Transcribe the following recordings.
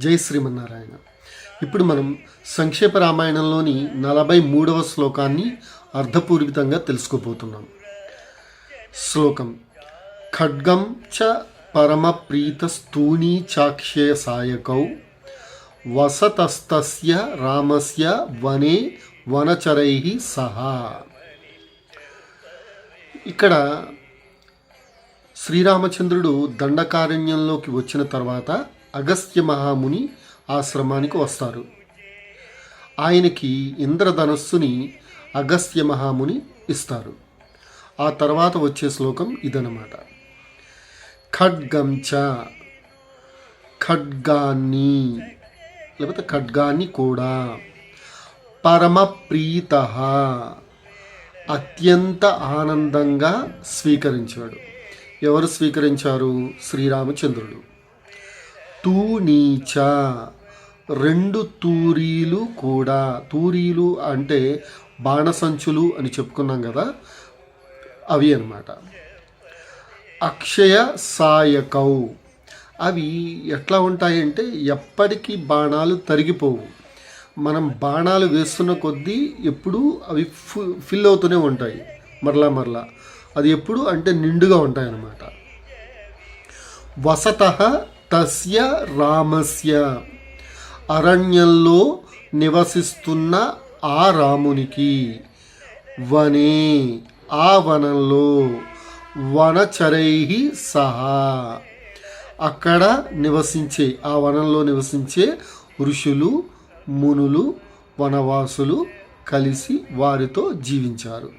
జై శ్రీమన్నారాయణ. ఇప్పుడు మనం సంక్షేప రామాయణంలోని నలభై మూడవ శ్లోకాన్ని అర్థపూర్వితంగా తెలుసుకోబోతున్నాం. శ్లోకం ఖడ్గం చ పరమప్రీత స్థూని చాక్ష్య సాయకౌ వసతస్తస్య రామస్య వనే వనచరై సహా. ఇక్కడ శ్రీరామచంద్రుడు దండకారణ్యంలోకి వచ్చిన తర్వాత అగస్త్య మహాముని ఆశ్రమానికి వస్తారు. ఆయనకి ఇంద్రధనస్సుని అగస్త్య మహాముని ఇస్తారు. ఆ తర్వాత వచ్చే శ్లోకం ఇదనమాట ఖడ్గం చ ఖడ్గాన్ని లేకపోతే ఖడ్గాన్ని కూడా పరమప్రీత అత్యంత ఆనందంగా స్వీకరించాడు. ఎవరు స్వీకరించారు? శ్రీరామచంద్రుడు. తూనీచ. రెండు తూరీలు కూడా. తూరీలు అంటే బాణసంచులు అని చెప్పుకున్నాం కదా అవి అన్నమాట. అక్షయ సాయకౌ. అవి ఎట్లా ఉంటాయంటే ఎప్పటికీ బాణాలు తరిగిపోవు. మనం బాణాలు వేస్తున్న కొద్దీ ఎప్పుడూ అవి ఫు ఫిల్ అవుతూనే ఉంటాయి మరలా మరలా. అది ఎప్పుడు అంటే నిండుగా ఉంటాయి అన్నమాట వసత తస్య రామస్య. అరణ్యంలో నివసిస్తున్న ఆ రామునికి వనే ఆ వనంలో వనచరై సహా. అక్కడ నివసించే ఆ వనంలో నివసించే ఋషులు మునులు వనవాసులు కలిసి వారితో జీవించారు.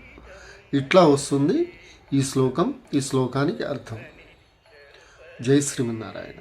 ఇట్లా వస్తుంది ఈ శ్లోకం ఈ శ్లోకానికి అర్థం. జై శ్రీమన్నారాయణ.